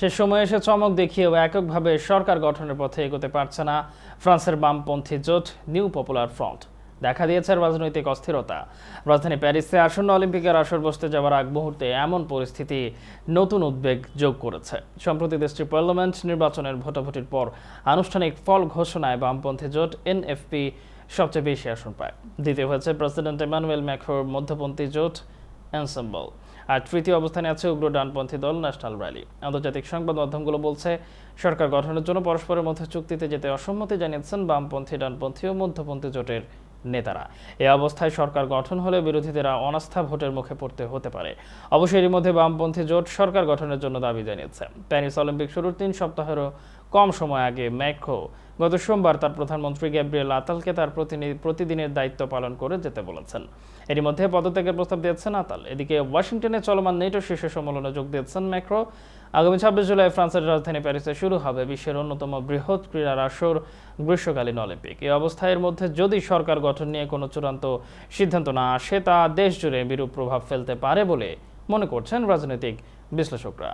সে সময় এসে চমক দেখিয়েও এককভাবে সরকার গঠনের পথে এগোতে পারছে না ফ্রান্সের বামপন্থী জোট নিউ পপুলার ফ্রন্ট। দেখা দিয়েছে রাজনৈতিক অস্থিরতা। রাজধানী প্যারিসে আসন্ন অলিম্পিকের আসর বসতে যাওয়ার আগ মুহূর্তে এমন পরিস্থিতি নতুন উদ্বেগ যোগ করেছে। সম্প্রতি দেশটির পার্লামেন্ট নির্বাচনের ভোটাভুটির পর আনুষ্ঠানিক ফল ঘোষণায় বামপন্থী জোট এনএফপি সবচেয়ে বেশি আসন পায়। দ্বিতীয় হয়েছে প্রেসিডেন্ট এমানুয়েল ম্যাক্রোর মধ্যপন্থী জোট এনসেম্বল। আর তৃতীয় অবস্থানে আছে উগ্র ডানপন্থী দল ন্যাশনাল র্যালি। আন্তর্জাতিক সংবাদ মাধ্যমগুলো বলছে, সরকার গঠনের জন্য পরস্পরের মধ্যে চুক্তিতে যেতে অসম্মতি জানিয়েছেন বামপন্থী, ডানপন্থী ও মধ্যপন্থী জোটের নেতারা। এ অবস্থায় সরকার গঠন হলে বিরোধীদের অনাস্থা ভোটের মুখে পড়তে হতে পারে। অবশ্যই এরই মধ্যে বামপন্থী জোট সরকার গঠনের জন্য দাবি জানিয়েছে। প্যারিস অলিম্পিক শুরুর তিন সপ্তাহেরও কম সময় আগে ম্যাক্রো গত সোমবার তার প্রধানমন্ত্রী গ্যাব্রিয়েল আতালকে তার প্রতিদিনের দায়িত্ব পালন করে যেতে বলেছেন। এরই মধ্যে পদত্যাগের প্রস্তাব দিয়েছেন আতাল। এদিকে ওয়াশিংটনে চলমান নেটো শীর্ষ সম্মেলনে যোগ দিয়েছেন ম্যাক্রো আগামী ছাব্বিশ জুলাই ফ্রান্সের রাজধানী প্যারিসে শুরু হবে বিশ্বের অন্যতম বৃহৎ ক্রীড়ার আসর গ্রীষ্মকালীন অলিম্পিক। এই অবস্থায় মধ্যে যদি সরকার গঠন নিয়ে কোনো চূড়ান্ত সিদ্ধান্ত না আসে, তা দেশ জুড়ে বিরূপ প্রভাব ফেলতে পারে বলে মনে করছেন রাজনৈতিক বিশ্লেষকরা।